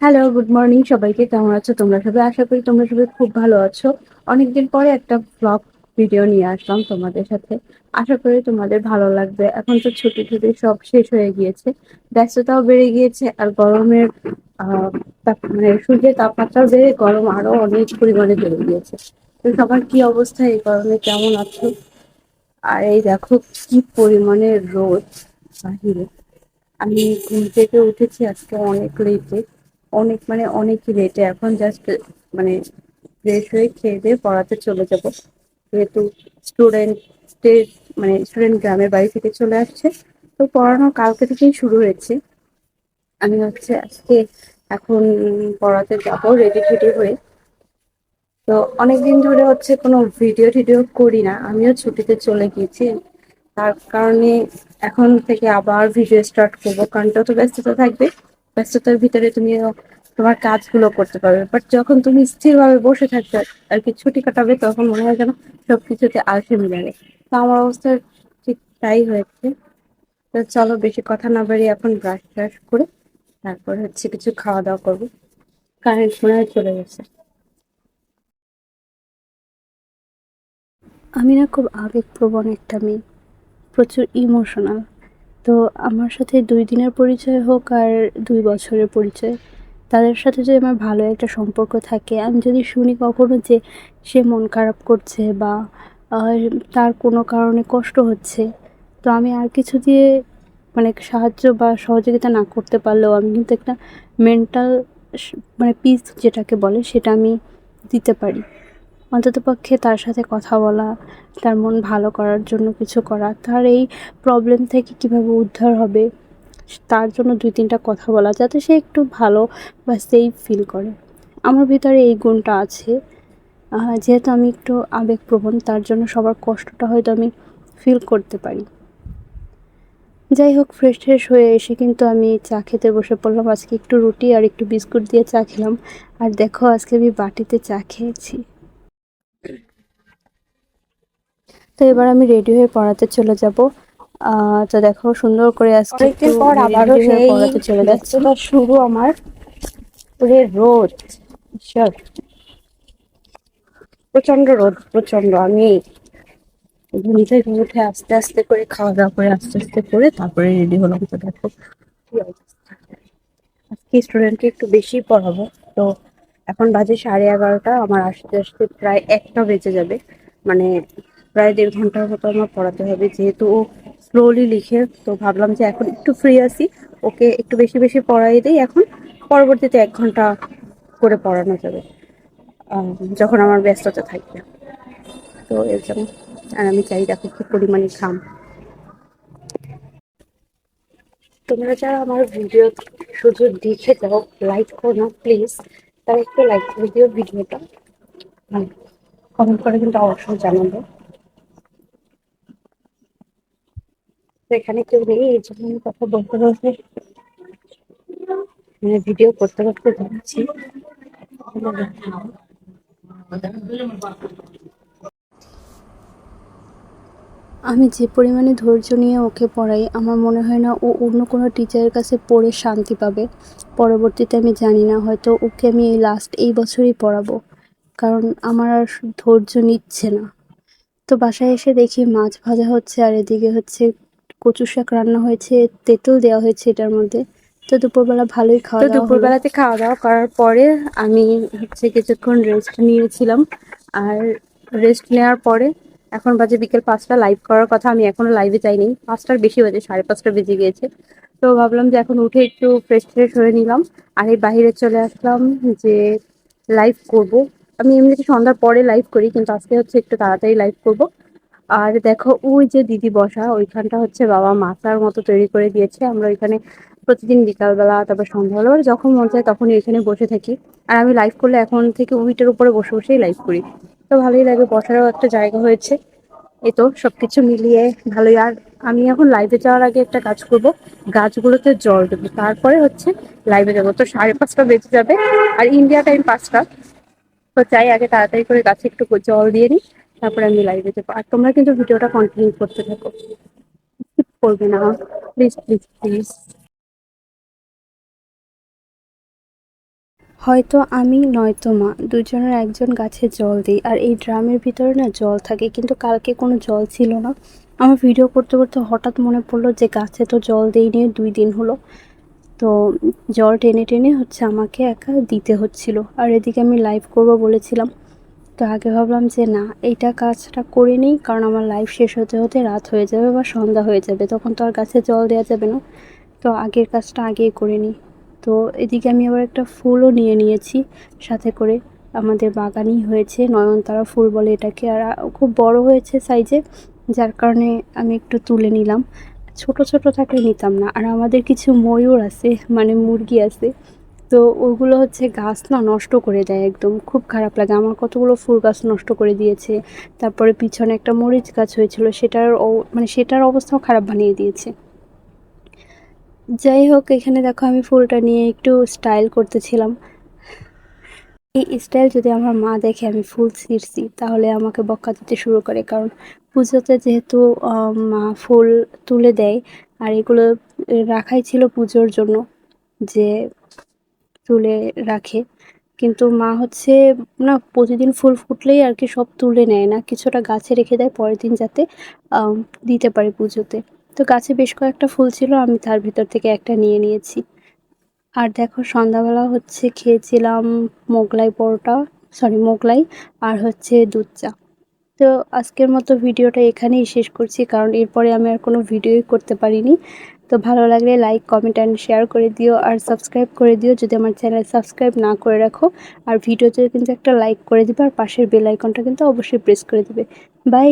Hello good morning সবাইকে, কেমন আছো তোমরা সবাই? আশা করি তোমরা সবাই খুব ভালো আছো। অনেকদিন পরে একটা ব্লগ ভিডিও নিয়ে আসলাম তোমাদের সাথে। আশা করি তোমাদের ভালো লাগবে। এখন তো ছুটি ছুটি সব শেষ হয়ে গিয়েছে। ব্যস্ততাও বেড়ে গিয়েছে আর গরমের মানে সূর্যের তাপমাত্রাও বেড়ে গরম আরও অনেক পরিমাণে বেড়ে গিয়েছে। তো সবার কি অবস্থা এই গরমে? কেমন আছো? আর এই দেখো কি পরিমাণে রোদ বাহিরে। আমি ঘুম থেকে উঠেছি আজকে অনেক লেটে অনেক মানে অনেক লেটে এখন জাস্ট মানে ফ্রেশ হয়ে খেয়ে দিয়ে পড়াতে চলে যাব। যেহেতু স্টুডেন্টদের মানে স্টুডেন্ট গ্রামের বাড়ি থেকে চলে আসছে। তো পড়ানো কালকে থেকেই শুরু হয়েছে। আমি হচ্ছে আজকে এখন পড়াতে যাব রেডি টেডি হয়ে। তো অনেকদিন ধরে হচ্ছে কোনো ভিডিও টিডিও করি না। আমিও ছুটিতে চলে গিয়েছি। তার কারণে এখন থেকে আবার ভিডিও স্টার্ট করব। কারণ যত ব্যস্ততা থাকবে, ব্যস্ততার ভিতরে তুমি তোমার কাজগুলো করতে পারবে। বাট যখন তুমি স্থিরভাবে বসে থাকবে আর কি ছুটি কাটাবে, তখন মনে হয় যেন সব কিছুতে আলসে মিলাবে তো আমার অবস্থা ঠিক তাই হয়েছে। তো চলো বেশি কথা না বাড়িয়ে এখন ব্রাশ ট্রাশ করে তারপর হচ্ছে কিছু খাওয়া দাওয়া করব। কারেন্ট মনে হয় চলে গেছে। আমি না খুব আবেগপ্রবণ একটা মেয়ে। প্রচুর ইমোশনাল তো আমার সাথে দুই দিনের পরিচয় হোক আর দুই বছরের পরিচয়, তাদের সাথে যদি আমার ভালো একটা সম্পর্ক থাকে, আমি যদি শুনি কখনো যে সে মন খারাপ করছে বা তার কোনো কারণে কষ্ট হচ্ছে, তো আমি আর কিছু দিয়ে মানে সাহায্য বা সহযোগিতা না করতে পারলেও আমি কিন্তু একটা মেন্টাল মানে পিস যেটাকে বলে, সেটা আমি দিতে পারি। অন্ততপক্ষে তার সাথে কথা বলা, তার মন ভালো করার জন্য কিছু করা, তার এই প্রবলেম থেকে কীভাবে উদ্ধার হবে, তার জন্য দুই তিনটা কথা বলা, যাতে সে একটু ভালো বা সেফ ফিল করে। আমার ভিতরে এই গুণটা আছে। যেহেতু আমি একটু আবেগপ্রবণ, তার জন্য সবার কষ্টটা হয়তো আমি ফিল করতে পারি। যাই হোক ফ্রেশ ফ্রেশ হয়ে এসে কিন্তু আমি চা খেতে বসে পড়লাম। আজকে একটু রুটি আর একটু বিস্কুট দিয়ে চা খেলাম। আর দেখো, আজকে আমি বাটিতে চা খেয়েছি। তো এবার আমি রেডি হয়ে পড়াতে চলে যাব। তো দেখো সুন্দর করে আজকে অনেকদিন পর আবারও সেই পড়াতে চলে যাচ্ছে। শুরু আমার। পুরে রোদ ঈশ্বর। প্রচণ্ড রোদ প্রচণ্ড আমি ঘুম থেকে উঠে আস্তে আস্তে করে খাওয়া দাওয়া করে আস্তে আস্তে করে তারপরে রেডি হলাম। তো দেখো কি অবস্থা। আজকে স্টুডেন্টকে একটু বেশি পড়াবো। তো এখন বাজে সাড়ে এগারোটা আমার আসতে আসতে প্রায় একটা বেজে যাবে। মানে প্রায় দেড় ঘণ্টার মতো আমার পড়াতে হবে। যেহেতু ও স্লোলি লিখে, তো ভাবলাম যে এখন একটু ফ্রি আছি। ওকে একটু বেশি বেশি পড়াই দিই। এখন পরবর্তীতে এক ঘণ্টা করে পড়ানো যাবে যখন আমার ব্যস্ততা থাকবে। তো এর জন্য, আর আমি চাই দেখো কি পরিমাণে খাম তোমরা যারা আমার ভিডিও শুধু দেখে যাও লাইক করো না প্লিজ তারা একটু লাইক করে দিও ভিডিওটা কমেন্ট করে কিন্তু অবশ্যই জানাব। এখানে কেউ নেই, এই জন্য আমি কথা বলতে বলতে মানে ভিডিও করতে করতে যাচ্ছি। আমি যে পরিমাণে ধৈর্য নিয়ে ওকে পড়াই, আমার মনে হয় না ও অন্য কোনো টিচারের কাছে পড়ে শান্তি পাবে। পরবর্তীতে আমি জানি না, হয়তো ওকে আমি এই লাস্ট এই বছরই পড়াবো, কারণ আমার আর ধৈর্য নিচ্ছে না। তো বাসায় এসে দেখি মাছ ভাজা হচ্ছে, আর এদিকে হচ্ছে কচু শাক রান্না হয়েছে তেঁতুল দেওয়া হয়েছে এটার মধ্যে। তো দুপুরবেলা ভালোই খাওয়া তো দুপুরবেলাতে খাওয়া দাওয়া করার পরে আমি হচ্ছে কিছুক্ষণ রেস্ট নিয়েছিলাম। আর রেস্ট নেওয়ার পরে এখন বাজে বিকেল পাঁচটা লাইভ করার কথা আমি এখনও লাইভে যাইনি। পাঁচটার বেশি বাজে সাড়ে পাঁচটা বেজে গিয়েছে। তো ভাবলাম যে এখন উঠে একটু ফ্রেশ ফ্রেশ হয়ে নিলাম। আর এই বাহিরে চলে আসলাম যে লাইভ করব। আমি এমনিতে সন্ধ্যার পরে লাইভ করি কিন্তু আজকে হচ্ছে একটু তাড়াতাড়ি লাইভ করব। আর দেখো, ওই যে দিদি বসা, ওইখানটা হচ্ছে বাবা মাথার মতো তৈরি করে দিয়েছে। আমরা ওইখানে প্রতিদিন বিকালবেলা, তারপর সন্ধ্যাবেলা মানে যখন মন চায় তখনই এখানে বসে থাকি। আর আমি লাইভ করলে এখন থেকে উইটের উপরে বসে বসেই লাইভ করি। তো ভালোই লাগে, বসারও একটা জায়গা হয়েছে। এই তো সবকিছু মিলিয়ে ভালোই। আর আমি এখন লাইভে যাওয়ার আগে একটা কাজ করব, গাছগুলোতে জল দেবো। তারপরে হচ্ছে লাইভে যাব। তো সাড়ে পাঁচটা বেজে যাবে। আর ইন্ডিয়া টাইম পাঁচটা। তো চাই আগে তাড়াতাড়ি করে গাছে একটু জল দিয়ে নিই। তারপরে আমি লাইভে যাব। আর তোমরা কিন্তু ভিডিওটা কন্টিনিউ করতে থাকো। করবে না প্লিজ প্লিজ প্লিজ হয়তো আমি, নয়তো মা, দুজনের একজন গাছে জল দিই। আর এই ড্রামের ভিতরে না জল থাকে, কিন্তু কালকে কোনো জল ছিল না। আমার ভিডিও করতে করতে হঠাৎ মনে পড়ল যে গাছে তো জল দিইনি, দুই দিন হলো। তো জল টেনে টেনে হচ্ছে আমাকে একা দিতে হচ্ছিল। আর এদিকে আমি লাইভ করব বলেছিলাম। তো আগে ভাবলাম যে না, এইটা কাজটা করে নিই, কারণ আমার লাইফ শেষ হতে হতে রাত হয়ে যাবে বা সন্ধ্যা হয়ে যাবে, তখন তো আর গাছে জল দেওয়া যাবে না। তো আগের কাজটা আগেই করে নিই। তো এদিকে আমি আবার একটা ফুলও নিয়ে নিয়েছি, সাথে করে আমাদের বাগানই হয়েছে, নয়নতারা ফুল বলে এটাকে, আর খুব বড় হয়েছে সাইজে যার কারণে আমি একটু তুলে নিলাম। ছোট ছোট থাকলে নিতাম না, আর আমাদের কিছু ময়ূর আছে মানে মুরগি আছে তো ওগুলো হচ্ছে গাছ না নষ্ট করে দেয় একদম। খুব খারাপ লাগে। আমার কতগুলো ফুল গাছ নষ্ট করে দিয়েছে। তারপরে পিছনে একটা মরিচ গাছ হয়েছিল, সেটার মানে সেটার অবস্থাও খারাপ বানিয়ে দিয়েছে। যাই হোক, এখানে দেখো আমি ফুলটা নিয়ে একটু স্টাইল করতেছিলাম। এই স্টাইল যদি আমার মা দেখে আমি ফুল ছিঁড়ছি, তাহলে আমাকে বকা দিতে শুরু করে। কারণ পুজোতে যেহেতু মা ফুল তুলে দেয়, আর এগুলো রাখাই ছিল পুজোর জন্য, যে তুলে রাখে। কিন্তু মা হচ্ছে, না, প্রতিদিন ফুল ফুটলেই আর কি সব তুলে নেয় না। কিছুটা গাছে রেখে দেয় পরের দিন যাতে দিতে পারে পুজোতে। তো গাছে বেশ কয়েকটা ফুল ছিল, আমি তার ভিতর থেকে একটা নিয়ে নিয়েছি। আর দেখো, সন্ধ্যাবেলা হচ্ছে খেয়েছিলাম মোগলাই পরোটা সরি মোগলাই আর হচ্ছে দুধ চা। তো আজকের মতো ভিডিওটা এখানেই শেষ করছি, কারণ এরপরে আমি আর কোনো ভিডিওই করতে পারিনি। তো ভালো লাগলে লাইক কমেন্ট অ্যান্ড শেয়ার করে দিও, আর সাবস্ক্রাইব করে দিও যদি আমার চ্যানেল সাবস্ক্রাইব না করে রাখো। আর ভিডিওতে কিন্তু একটা লাইক করে দিবে, আর পাশের বেল আইকনটা কিন্তু অবশ্যই প্রেস করে দিবে। বাই